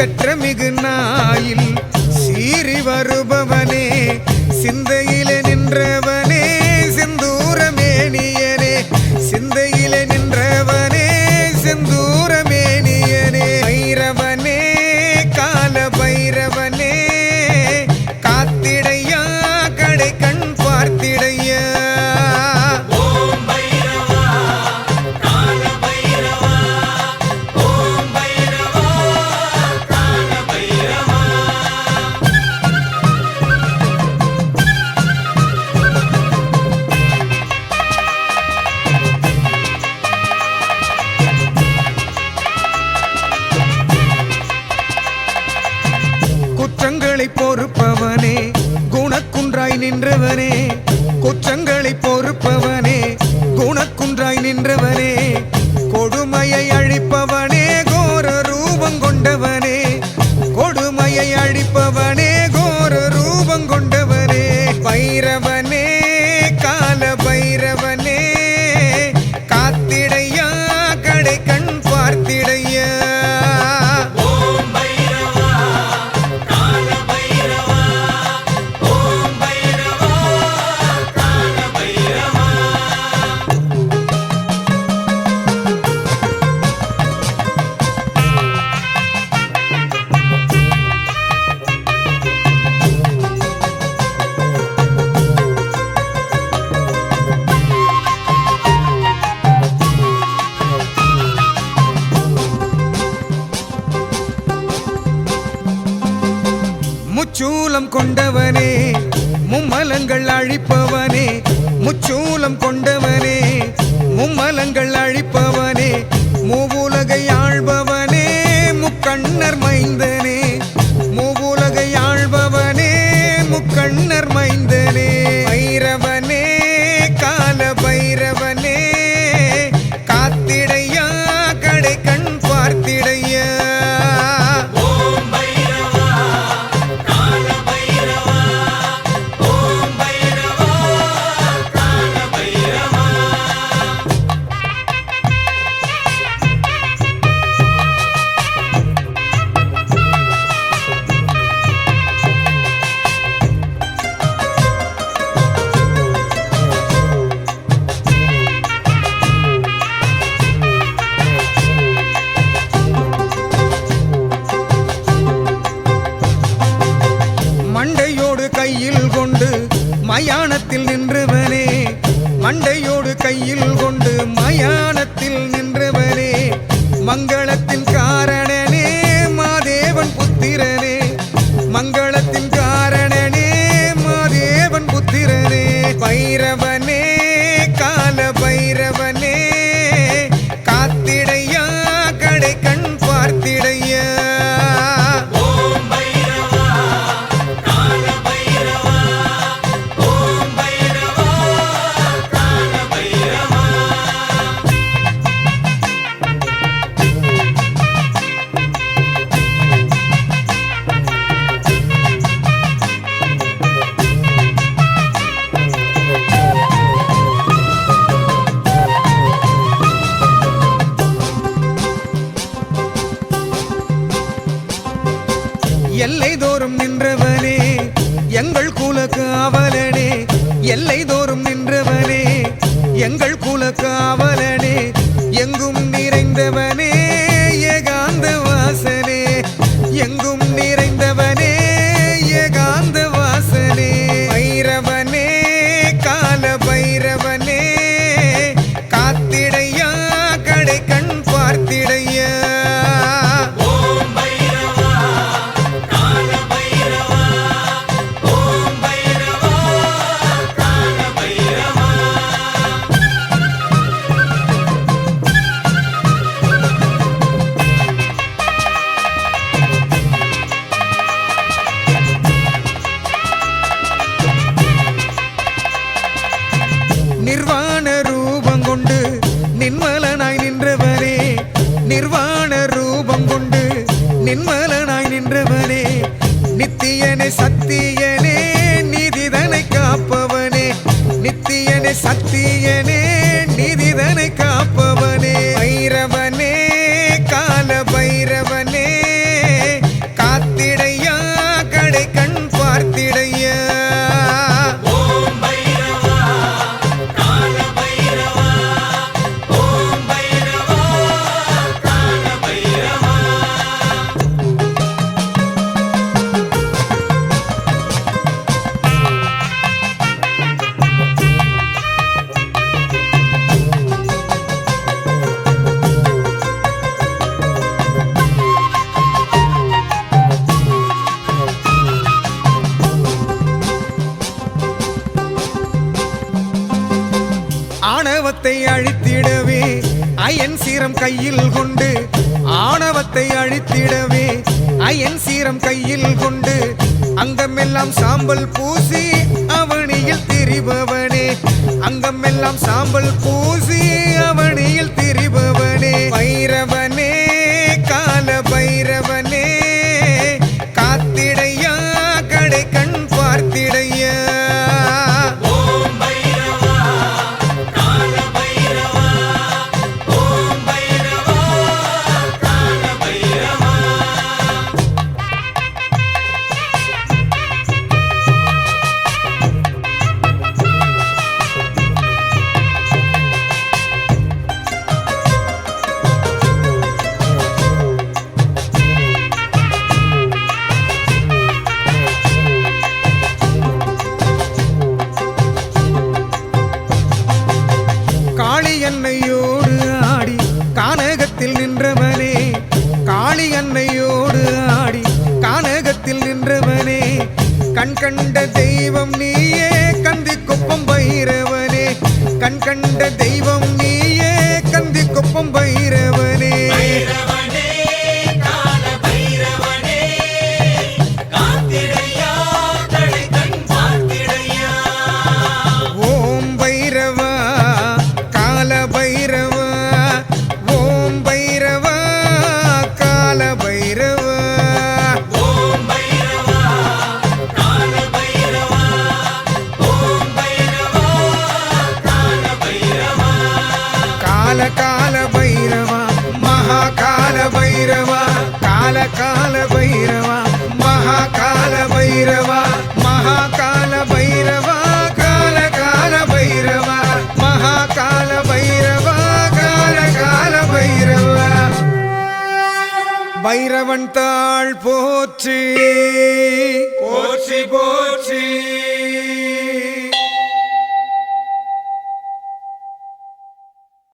said, Trim. இருப்பவனே முச்சூலம் கொண்டவன். காவலனே எல்லை தோறும் நின்றவனே எங்கள் குல காவலனே நாயகனே நிதிதனை காப்பவனே. ஐரவனே ஐயன் சீரம் கையில் கொண்டு ஆணவத்தை அழித்திடவே. ஐயன் சீரம் கையில் கொண்டு அங்கமெல்லாம் சாம்பல் பூசி அவனியில் திரிபவனே. அங்கமெல்லாம் சாம்பல் பூசி அவனியில் திரிபவனே. வைரவன் கண்ட தெய்வம் நீ பைரவா கால கால பைரவா மகா கால பைரவா மகா கால பைரவா கால கால பைரவா மகா கால பைரவா கால கால பைரவா பைரவன் தாழ் போற்றி போற்றி போற்றி.